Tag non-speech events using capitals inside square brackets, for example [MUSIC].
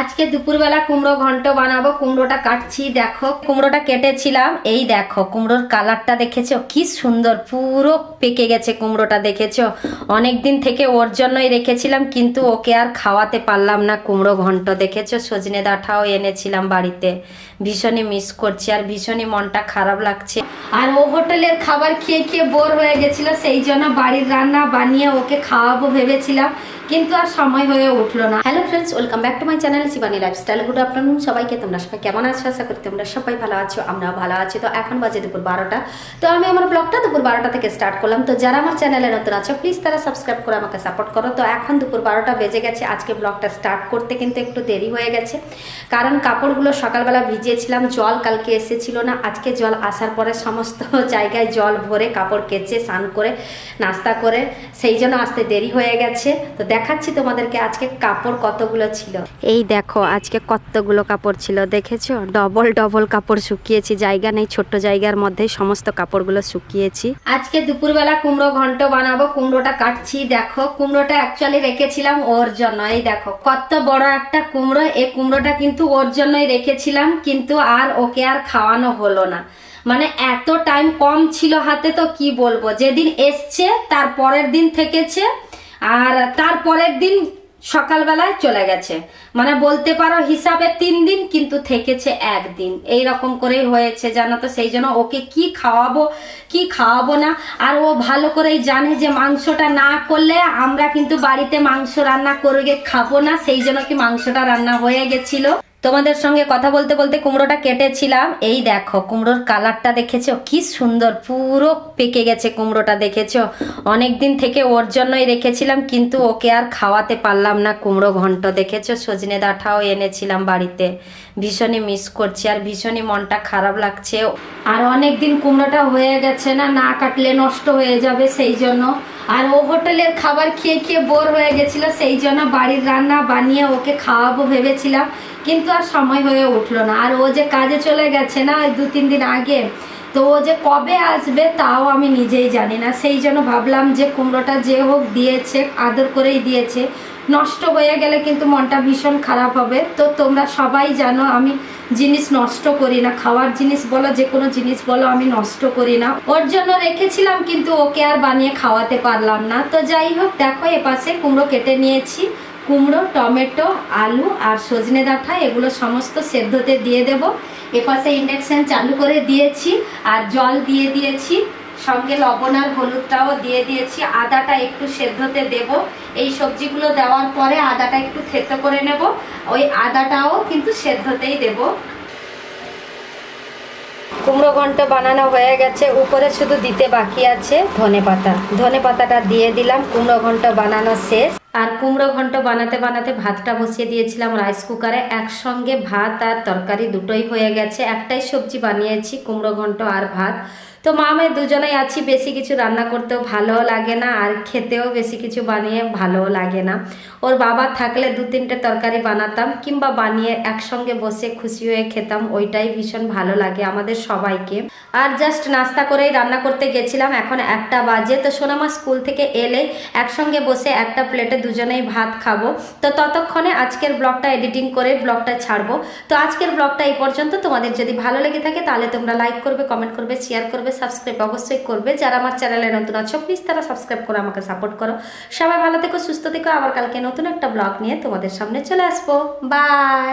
আজকে দুপুরবেলা কুমড়ো ঘন্ট বানাবো, কুমড়োটা কাটছি, দেখো। কুমড়োটা কেটেছিলাম, এই দেখো, কুমড়োর কালারটা দেখেছ? কি সুন্দর, পুরো পেকে গেছে কুমড়োটা, দেখেছ? অনেক দিন থেকে ওর জন্যই রেখেছিলাম, কিন্তু ওকে আর খাওয়াতে পারলাম না কুমড়ো ঘন্ট, দেখেছ? সজনে ডাঁটাও এনেছিলাম বাড়িতে। ভীষণই মিস করছি, আর ভীষণই মনটা খারাপ লাগছে। আর ও হোটেলের খাবার খেয়ে খেয়ে বোর হয়ে গেছিল, সেই জন্য বাড়ির রান্না বানিয়ে ওকে খাওয়াবো ভেবেছিলাম, কিন্তু আর সময় হয়ে উঠল না। Hello friends welcome back to my channel Shivani lifestyle good afternoon সবাইকে তোমরা সবাই কেমন আছো? আশা করি তোমরা সবাই ভালো আছো, আমরাও ভালো আছি। তো এখন বাজে দুপুর বারোটা। তো আমি আমার ব্লগটা দুপুর বারোটা থেকে স্টার্ট করলাম। তো যারা আমার চ্যানেলে নতুন আছো প্লিজ তারা সাবস্ক্রাইব করে আমাকে সাপোর্ট করো। তো এখন দুপুর বারোটা বেজে গেছে। আজকে ব্লগটা স্টার্ট করতে কিন্তু একটু দেরি হয়ে গেছে। কারণ কাপড়গুলো সকালবেলা ভিজিয়েছিলাম, জল কালকে এসেছিল না। আজকে জল আসার পরে সমস্ত [LAUGHS] জায়গায় জল ভরে কাপড় কেচে, স্নান করে, নাস্তা করে। সেই জন্য আসতে দেরি হয়ে গেছে। তো দেখাচ্ছি তোমাদেরকে আজকে কাপড় কতগুলো ছিল। এই দেখো, আজকে কতগুলো কাপড় ছিল দেখেছ? ডবল ডবল কাপড় শুকিয়েছি, জায়গা নেই, ছোট্ট জায়গার মধ্যেই সমস্ত কাপড়গুলো শুকিয়েছি। আজকে দুপুরবেলা কুমড়ো ঘন্ট বানাবো, কুমড়োটা কাটছি। দেখো, কুমড়োটা অ্যাকচুয়ালি রেখেছিলাম ওর জন্য। এই দেখো, কত বড় একটা কুমড়ো, এই কুমড়োটা কিন্তু ওর জন্যই রেখেছিলাম, কিন্তু আর ওকে আর খাওয়ানো হলো না। মানে এত টাইম কম ছিল হাতে তো কি বলব? যেদিন এসছে, তার পরের দিন থেকেছে, আর তার পরের দিন সকালবেলায় চলে গেছে। মানে বলতে পারো হিসাবে তিন দিন কিন্তু থেকেছে একদিন। এই রকম করেই হয়েছে, জানো তো? সেই জন্য ওকে কি খাওয়াবো কি খাওয়াবো না? আর ও ভালো করেই জানে যে মাংসটা না করলে আমরা কিন্তু বাড়িতে মাংস রান্না করে খাব না। সেই জন্য কি মাংসটা রান্না হয়ে গেছিল? তোমাদের সঙ্গে কথা বলতে বলতে কুমড়োটা কেটেছিলাম। এই দেখো, কুমড়োর কালারটা দেখেছ? কি সুন্দর, পুরো পেকে গেছে কুমড়োটা, দেখেছ? অনেক দিন থেকে ওর জন্যই রেখেছিলাম, কিন্তু ওকে আর খাওয়াতে পারলাম না কুমড়ো ঘন্ট, দেখেছ? সজনে ডাঁটাও এনেছিলাম বাড়িতে। ভীষণই মিস করছি, আর ভীষণই মনটা খারাপ লাগছে। আর অনেক দিন কুমড়োটা হয়ে গেছে না না কাটলে নষ্ট হয়ে যাবে সেই জন্য। আর ও হোটেলের খাবার খেয়ে খেয়ে বোর হয়ে গেছিল, সেই জন্য বাড়ির রান্না বানিয়ে ওকে খাওয়াবো ভেবেছিলাম। কিন্তু আর সময় হয়ে উঠল না। আর ও যে কাজে চলে গেছে না ওই দু তিন দিন আগে, তো ও যে কবে আসবে তাও আমি নিজেই জানি না। সেই জন্য ভাবলাম যে কুমড়োটা যে হোক দিয়েছে, আদর করেই দিয়েছে। নষ্ট হয়ে গেলে কিন্তু মনটা ভীষণ খারাপ হবে। তো তোমরা সবাই জানো আমি জিনিস নষ্ট করি না। খাওয়ার জিনিস বলো, যে কোনো জিনিস বলো, আমি নষ্ট করি না। ওর জন্য রেখেছিলাম কিন্তু ওকে আর বানিয়ে খাওয়াতে পারলাম না। তো যাই হোক, দেখো এপাশে কুমড়ো কেটে নিয়েছি। কুমড়ো, টমেটো, আলু আর সজনে ডাঁটা, এগুলো সমস্ত সেদ্ধতে দিয়ে দেব। এপাশে ইন্ডাকশান চালু করে দিয়েছি আর জল দিয়ে দিয়েছি। সঙ্গে লবণ আর হলুদটাও দিয়ে দিয়েছি। আদাটা একটু সেদ্ধতে দেব। এই সবজিগুলো দেওয়ার পরে আদাটা একটু থেতো করে নেব। ওই আদাটাও কিন্তু সেদ্ধতেই দেব। কুমড়ো ঘন্ট বানানো হয়ে গেছে। উপরে শুধু দিতে বাকি আছে ধনে পাতা ধনে পাতাটা দিয়ে দিলাম। কুমড়ো ঘন্ট বানানো শেষ। আর কুমড়ো ঘন্ট বানাতে বানাতে ভাতটা বসিয়ে দিয়েছিলাম রাইস কুকারে। একসঙ্গে ভাত আর তরকারি দুটোই হয়ে গেছে। একটাই সবজি বানিয়েছি, কুমড়ো ঘন্ট আর ভাত। তো মা মেয়ে দুজনেই আছি, বেশি কিছু রান্না করতেও ভালোও লাগে না আর খেতেও বেশি কিছু বানিয়ে ভালোও লাগে না। ওর বাবা থাকলে দু তিনটে তরকারি বানাতাম কিংবা বানিয়ে একসঙ্গে বসে খুশি হয়ে খেতাম, ওইটাই ভীষণ ভালো লাগে আমাদের সবাইকে। আর জাস্ট নাস্তা করেই রান্না করতে গেছিলাম, এখন একটা বাজে। তো সোনামা স্কুল থেকে এলে একসঙ্গে বসে একটা প্লেটে দুজনেই ভাত খাব। তো ততক্ষণে আজকের ব্লগটা এডিটিং করে ব্লগটা ছাড়বো। তো আজকের ব্লগটা এই পর্যন্ত। তোমাদের যদি ভালো লেগে থাকে তাহলে তোমরা লাইক করবে কমেন্ট করবে শেয়ার করবে সাবস্ক্রাইব অবশ্যই করবে। যারা আমার চ্যানেলে নতুন আছো প্লিজ তারা সাবস্ক্রাইব করে আমাকে সাপোর্ট করো। সবাই ভালো থেকো, সুস্থ থেকো। আবার কালকে নতুন একটা ব্লগ নিয়ে তোমাদের সামনে চলে আসব। বাই